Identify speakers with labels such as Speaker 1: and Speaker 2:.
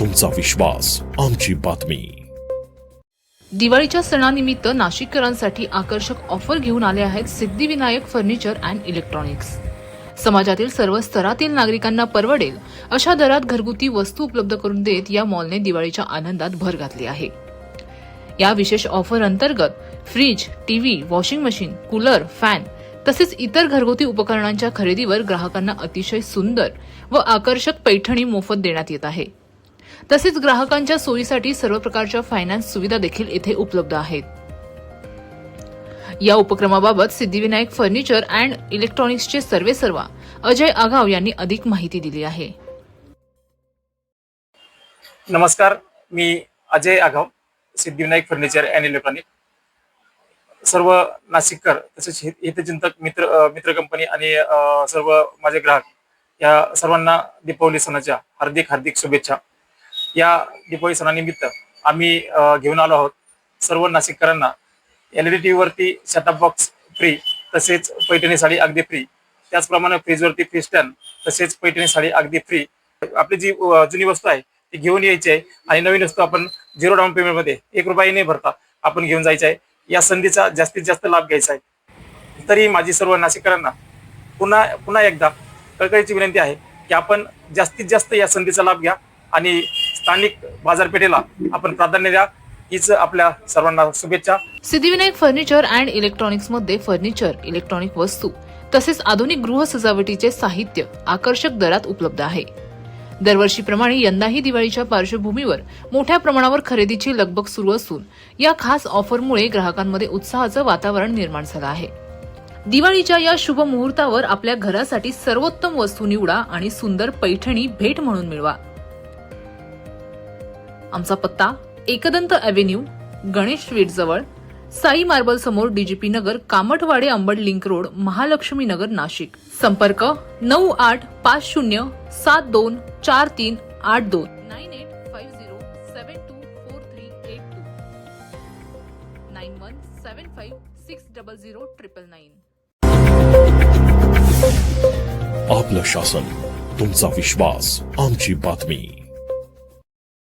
Speaker 1: तुमचा विश्वास आमची बातमी.
Speaker 2: दिवाळीच्या सणानिमित्त नाशिककरांसाठी आकर्षक ऑफर घेऊन आले आहेत सिद्धिविनायक फर्निचर अँड इलेक्ट्रॉनिक्स. समाजातील सर्व स्तरातील नागरिकांना परवडेल अशा दरात घरगुती वस्तू उपलब्ध करून देत या मॉलने दिवाळीच्या आनंदात भर घातली आहे. या विशेष ऑफर अंतर्गत fridge TV washing machine cooler fan तसेच इतर घरगुती उपकरणांच्या खरेदीवर ग्राहकांना अतिशय सुंदर व आकर्षक पैठणी मोफत देण्यात येत आहे. तसेच ग्राहकांच्या सोयीसाठी सर्व प्रकारच्या फायनान्स सुविधा देखील येथे उपलब्ध आहेत. या उपक्रमाबाबत सिद्धिविनायक फर्निचर अँड इलेक्ट्रॉनिक्सचे सर्वेसर्वा अजय आगाव यांनी अधिक माहिती दिली आहे.
Speaker 3: नमस्कार मी अजय आगाव सिद्धिविनायक फर्निचर अँड इलेक्ट्रॉनिक. सर्व नाशिककर तसेच हितचिंतक मित्र मित्र कंपनी आणि सर्व माझे ग्राहक या सर्वांना दीपावली सणाच्या हार्दिक हार्दिक शुभेच्छा. या दीपावली सणानिमित्त आम्ही घेऊन आलो आहोत सर्व नाशिककरांना L E D T setup box free तसेच पैठणी साडी अगदी फ्री त्याचप्रमाणे फ्रीजवरती फ्री स्टँड तसेच पैठणी साडी अगदी फ्री आपली जी जुनी वस्तू आहे ती घेऊन यायची आहे आणि नवीन वस्तू आपण झिरो डाऊन पेमेंटमध्ये एक रुपयाही नाही भरता आपण घेऊन जायचं आहे. या संधीचा जास्तीत जास्त लाभ घ्यायचा आहे. तरी माझी सर्व नाशिककरांना पुन्हा पुन्हा एकदा कळकळीची विनंती आहे की आपण जास्तीत जास्त या संधीचा लाभ घ्या आणि स्थानिक बाजारपेठेला आपण प्राधान्य द्या. हीच आपल्या सर्वांना शुभेच्छा.
Speaker 2: सिद्धिविनायक फर्निचर अँड इलेक्ट्रॉनिक्समध्ये फर्निचर इलेक्ट्रॉनिक वस्तू तसेच आधुनिक गृह सजावटीचे साहित्य आकर्षक दरात उपलब्ध आहे. दरवर्षीप्रमाणे यंदाही दिवाळीच्या पार्श्वभूमीवर मोठ्या प्रमाणावर खरेदीची लगबग सुरू असून या खास ऑफरमुळे ग्राहकांमध्ये उत्साहाचं वातावरण निर्माण झालं आहे. दिवाळीच्या या शुभ मुहूर्तावर आपल्या घरासाठी सर्वोत्तम वस्तू निवडा आणि सुंदर पैठणी भेट म्हणून मिळवा. आमचा पत्ता एकदंत अव्हेन्यू गणेश स्वीट जवळ साई मार्बल समोर DGP Nagar Kamathwade Ambad link road Mahalaxmi Nagar Nashik. संपर्क नऊ आठ पाच शून्य सात दोन चार तीन आठ दोन. Nine eight five zero seven two four three eight two. Nine one seven five six double zero triple nine.
Speaker 1: आपलं शासन तुमचा विश्वास आमची बातमी.